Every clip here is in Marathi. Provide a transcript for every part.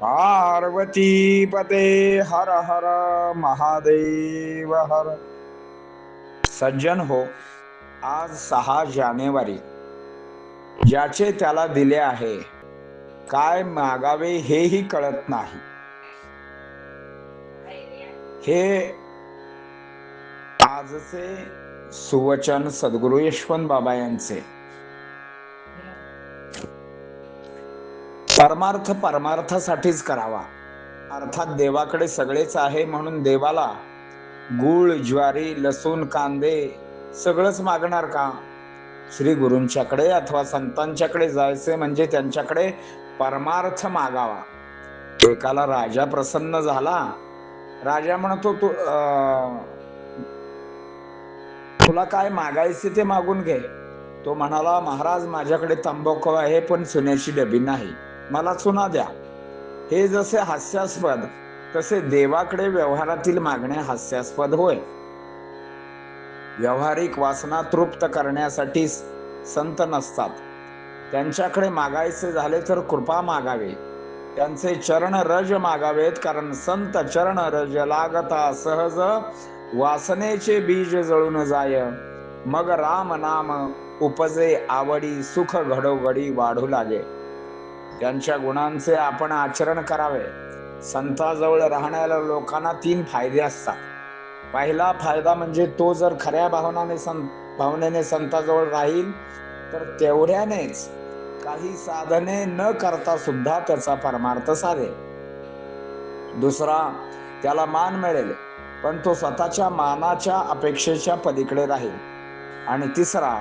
पार्वती पते हर हर महादेव हर। सज्जन हो आज सहा जानेवारी ज्याचे त्याला दिले आहे काय मागावे हेही कळत नाही। हे आजचे सुवचन सद्गुरु यशवंत बाबा यांचे। परमार्थ परमार्थासाठीच करावा. अर्थात देवाकडे सगळेच आहे म्हणून देवाला गुळ ज्वारी लसूण कांदे सगळंच मागणार का? श्री गुरूंच्याकडे अथवा संतांच्याकडे जायचे म्हणजे त्यांच्याकडे परमार्थ मागावा. एकाला राजा प्रसन्न झाला. राजा म्हणतो तू तुला काय मागायचे ते मागून घे. तो म्हणाला महाराज माझ्याकडे तंबाखू आहे पण सोन्याची डबी नाही. मला चुना द्या. हे जसे हास्यास्पद तसे देवाकडे व्यवहारातील मागणे हास्यास्पद होय. व्यवहारिक वासना तृप्त करण्यासाठी संत नसतात. त्यांच्याकडे मागायचे झाले तर कृपा मागावे. त्यांचे चरण रज मागावेत कारण संत चरण रज लागता सहज. वासनेचे बीज जळून जाय. मग राम नाम उपजे आवडी सुख घडोघडी वाढू लागे. त्यांच्या गुणांचे आपण आचरण करावे. संताजवळ राहणाऱ्या लोकांना तीन फायदे असतात. पहिला फायदा म्हणजे तो जर खऱ्या भावनाने संत भावनेने संताजवळ राहील तर तेवढ्यानेच काही साधने न करता सुद्धा त्याचा परमार्थ साधेल. दुसरा त्याला मान मिळेल पण तो स्वतःच्या मानाच्या अपेक्षेच्या पलीकडे राहील. आणि तिसरा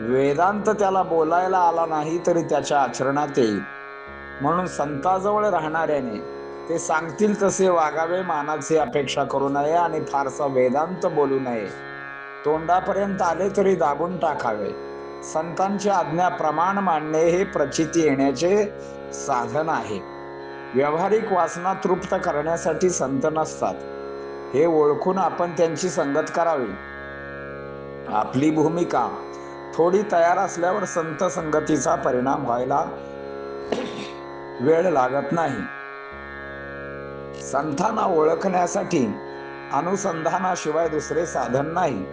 वेदांत त्याला बोलायला आला नाही तरी त्याच्या आचरणात येईल. म्हणून संताजवळ राहणाऱ्याने ते सांगतील तसे वागावे मानाची अपेक्षा करू नये आणि फारसा वेदांत बोलू नये. तोंडापर्यंत आले तरी दाबून टाकावे. संतांची आज्ञा प्रमाण मांडणे हे प्रचिती येण्याचे साधन आहे. व्यावहारिक वासना तृप्त करण्यासाठी संत नसतात. हे ओळखून आपण त्यांची संगत करावी. आपली भूमिका थोडी तयार असल्यावर संत संगतीचा परिणाम व्हायला वेळ लागत नाही. संतांना ओळखण्यासाठी अनुसंधानाशिवाय दुसरे साधन नाही.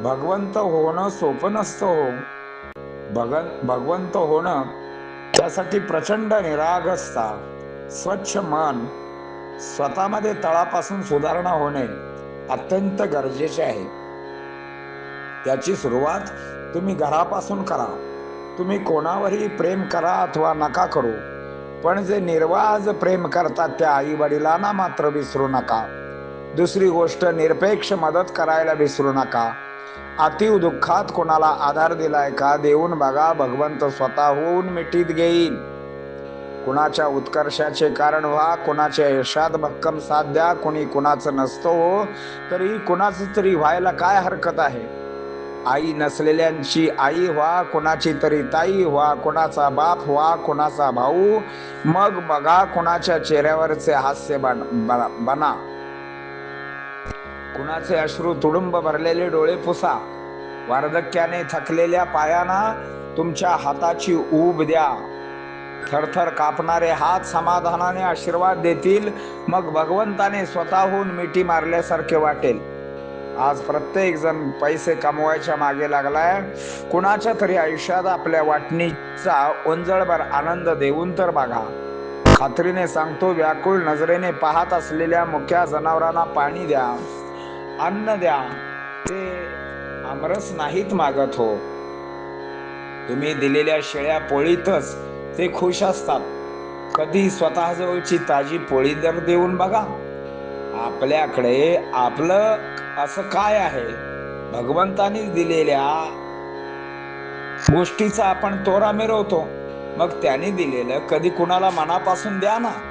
भगवंत होणं सोपं नसतं हो. भगन भगवंत होणं त्यासाठी प्रचंड निराग असता स्वच्छ मन स्वतःमध्ये तळापासून सुधारणा होणे अत्यंत गरजेचे आहे. त्याची सुरुवात तुम्ही घरापासून करा. तुम्ही कोणावरही प्रेम करा अथवा नका करू. पण जे निर्वाज प्रेम करतात त्या आई वडिलांना मात्र विसरू नका. दुसरी गोष्ट निरपेक्ष मदत करायला विसरू नका. अतिव दुःखात कोणाला आधार दिलाय का देऊन बघा भगवंत स्वतःहून मिठीत घेईल कुणाच्या उत्कर्षाचे कारण व्हा कुणाच्या यशात भक्कम साध्या कोणी कुणाचं नसतो हो तरी कुणाचं तरी व्हायला काय हरकत आहे? आई नसलेल्यांची आई व्हा कुणाची तरी ताई व्हा कुणाचा बाप व्हा कुणाचा भाऊ मग बघा कुणाच्या चेहऱ्यावरचे हास्य बन- बन- बना. कुणाचे अश्रू तुडुंब भरलेले डोळे पुसा. वार्धक्याने थकलेल्या पायांना तुमच्या हाताची ऊब द्या. थरथर कापणारे हात समाधानाने आशीर्वाद देतील मग भगवंताने स्वतःहून मिठी मारल्यासारखे वाटेल. आज प्रत्येक जण पैसे कमवायच्या मागे लागलाय. कुणाच्या तरी आयुष्यात आपल्या वाटणीचा ओंजळभर आनंद देऊन तर बघा. खात्रीने सांगतो व्याकुळ नजरेने पाहत असलेल्या मुख्या जनावरांना पाणी द्या. अन्न द्या. ते आमरस नाहीत मागत हो. तुम्ही दिलेल्या शेळ्या पोळीतच ते खुश असतात. कधी स्वतःजवळची ताजी पोळी दर देऊन बघा. आपल्याकडे आपलं असं काय आहे? भगवंतानी दिलेल्या गोष्टीचा आपण तोरा मिरवतो. मग त्याने दिलेलं कधी कुणाला मनापासून द्या ना.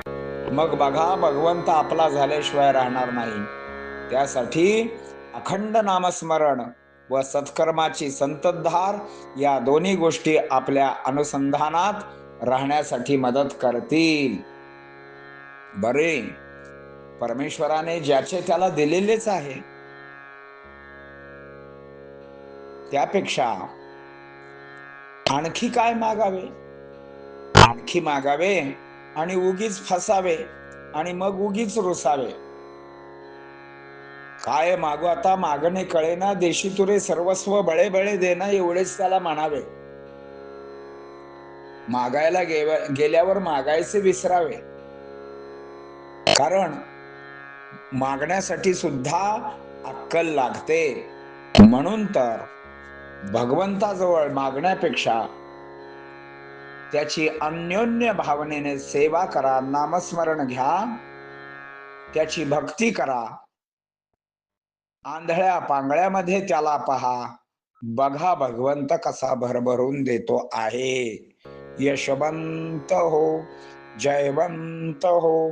मग बघा भगवंत आपला झाल्याशिवाय राहणार नाही. त्यासाठी अखंड नामस्मरण व सत्कर्माची संततधार या दोन्ही गोष्टी आपल्या अनुसंधानात राहण्यासाठी मदत करतील. बरे. परमेश्वराने ज्याचे त्याला दिलेलेच आहे त्यापेक्षा आणखी काय मागावे? आणखी मागावे आणि उगीच फसावे आणि मग उगीच रुसावे. काय मागू आता? मागणे कळेना. देशी तुरे सर्वस्व बळे बळे देना एवढेच त्याला म्हणावे. मागायला गेव- गेल्यावर मागायचे विसरावे. कारण मागण्यासाठी सुद्धा अक्कल लागते. म्हणून तर भगवंताजवळ मागण्यापेक्षा त्याची अन्योन्य भावनेने सेवा करा नामस्मरण घ्या त्याची भक्ती करा. आंधळ्या पांगळ्यामध्ये त्याला पहा बघा भगवंत कसा भरभरून देतो आहे. यशवंत हो जयवंत हो